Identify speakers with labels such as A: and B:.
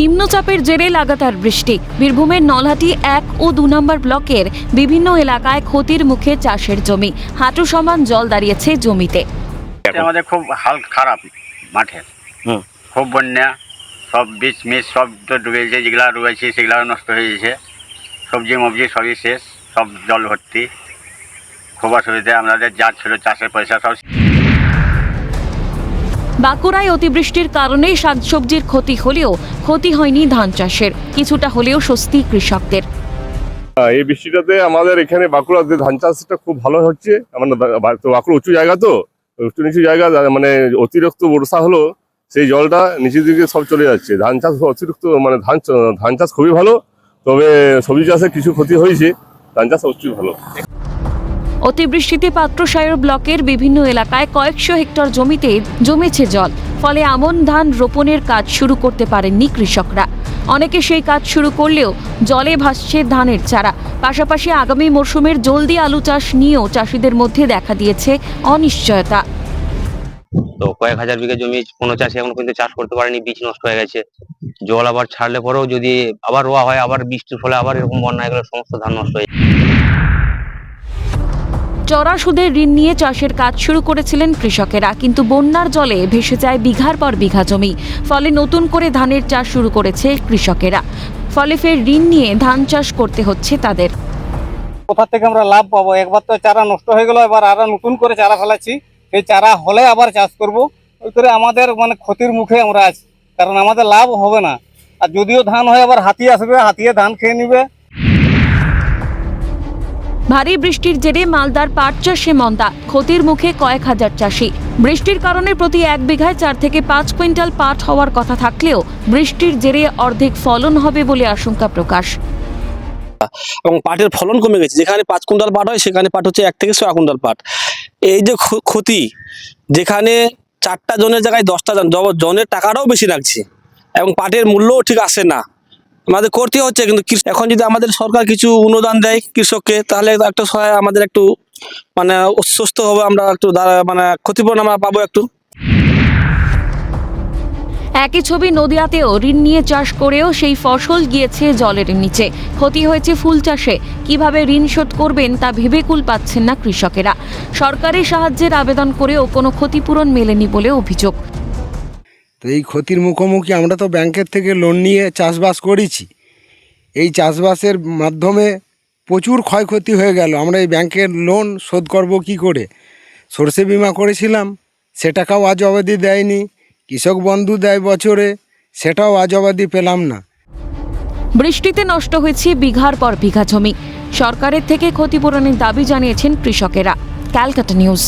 A: নিম্নচাপের জেরে লাগাতার বৃষ্টি। বীরভূমের নলহাটি এক ও দু নম্বর ব্লকের বিভিন্ন এলাকায় ক্ষতির মুখে চাষের জমি। হাঁটু সমান জল দাঁড়িয়েছে জমিতে।
B: আমাদের খুব হাল খারাপ মাঠের
C: হুম।
B: খুব বন্যা সব বীজ মিস সব তো ডুবে গেছে যেগুলা রয়েছে সেগুলা নষ্ট হয়ে গেছে। সবজি মবজি সবই শেষ সব জল ভর্তি। খুব অসুবিধা আমাদের যা ছিল চাষের পয়সা সব
A: বাঁকুড়ায় অতিবৃষ্টির কারণে শাকসবজির ক্ষতি হলেও ক্ষতি হয়নি ধান চাষের। কিছুটা হলেও স্বস্তি কৃষকদের।
D: এই বৃষ্টিটাতে আমাদের এখানে বাঁকুড়াতে ধান চাষটা খুব ভালো হচ্ছে। আমাদের বাঁকুড়া উঁচু জায়গা তো, উঁচু নিচু জায়গা মানে অতিরিক্ত বর্ষা হলো, সেই জলটা নিচের দিকে সব চলে যাচ্ছে। ধান চাষ অতিরিক্ত মানে ধান ধান চাষ খুবই ভালো, তবে সবজি চাষে কিছু ক্ষতি হয়েছে। ধান চাষ অবশ্যই ভালো।
A: অতিবৃষ্টিতে পাত্রসায়র ব্লকের বিভিন্ন এলাকায় কয়েকশো হেক্টর জমিতে জমেছে জল। ফলে আমন ধান রোপণের কাজ শুরু করতে পারেননি কৃষকরা। অনেকে সেই কাজ শুরু করলেও জলে ভাসছে ধানের চারা। পাশাপাশি আগামী মরশুমের জলদি আলু চাষ নিয়েও চাষিদের মধ্যে দেখা দিয়েছে অনিশ্চয়তা।
C: তো কয়েক হাজার বিঘা জমি কোনো চাষি এখন কিন্তু চাষ করতে পারেনি, বীজ নষ্ট হয়ে গেছে। জল আবার ছাড়লে পরেও যদি আবার রোয়া হয়, আবার বৃষ্টির ফলে আবার এরকম বন্যা হয়ে গেলে সমস্ত ধান নষ্ট হয়ে যায়।
A: চড়া সুদের ঋণ নিয়ে চাষের কাজ শুরু করেছিলেন কৃষকেরা, কিন্তু বন্যার জলে ভেসে যায় বিঘার পর বিঘা জমি। ফলে নতুন করে ধানের চাষ শুরু করেছে কৃষকেরা। ফলে ফের ঋণ নিয়ে ধান চাষ করতে হচ্ছে তাদের।
E: কোথা থেকে আমরা লাভ পাবো? একবার তো চারা নষ্ট হয়ে গেল, এবার আরও নতুন করে চারা ফেলাচ্ছি। এই চারা হলে আবার চাষ করব। ওই করে আমাদের মানে ক্ষতির মুখে আমরা আছি, কারণ আমাদের লাভ হবে না। আর যদিও ধান হয়, আবার হাতি আসবে, হাতিয়ে ধান খেয়ে নিবে।
A: ভারী বৃষ্টির জেরে মালদার পাট চাষে মন্দা ক্ষতির মুখে কয়েক হাজার চাষি। বৃষ্টির কারণে প্রতি এক বিঘায় চার থেকে পাঁচ কুইন্টাল পাট হওয়ার কথা থাকলেও বৃষ্টির জেরে অর্ধেক ফলন হবে বলে আশঙ্কা প্রকাশ।
F: এবং পাটের ফলন কমে গেছে। যেখানে পাঁচ কুইন্টাল পাট হয়, সেখানে পাট হচ্ছে এক থেকে ছয় কুইন্টাল পাট। এই যে ক্ষতি, যেখানে চারটা জনের জায়গায় দশটা জন জনের টাকাটাও বেশি লাগছে এবং পাটের মূল্যও ঠিক আসে না। আমাদের করতে হচ্ছে, কিন্তু এখন যদি আমাদের সরকার কিছু অনুদান দেয় কৃষককে, তাহলে একটা সহায় আমাদের একটু মানে সুস্থ হবে, আমরা একটু মানে ক্ষতিপূরণ আমরা পাবো একটু।
A: একই ছবি নদিয়াতেও ঋণ নিয়ে চাষ করেও সেই ফসল গিয়েছে জলের নিচে। ক্ষতি হয়েছে ফুল চাষে। কীভাবে ঋণ শোধ করবেন তা ভেবে কুল পাচ্ছেন না কৃষকেরা। সরকারি সাহায্যের আবেদন করেও কোনো ক্ষতিপূরণ মেলেনি বলে অভিযোগ।
G: তো এই ক্ষতির মুখোমুখি আমরা তো ব্যাংকের থেকে লোন নিয়ে চাষবাস করেছি। এই চাষবাসের মাধ্যমে প্রচুর ক্ষয়ক্ষতি হয়ে গেল। আমরা এই ব্যাংকের লোন শোধ করব কি করে? সর্ষে বিমা করেছিলাম সে টাকাও আজ অবধি দেয়নি। কৃষক বন্ধু দেয় বছরে, সেটাও আজ অবধি পেলাম না।
A: বৃষ্টিতে নষ্ট হয়েছে বিঘার পর বিঘা জমি। সরকারের থেকে ক্ষতিপূরণের দাবি জানিয়েছেন কৃষকেরা। Calcutta news.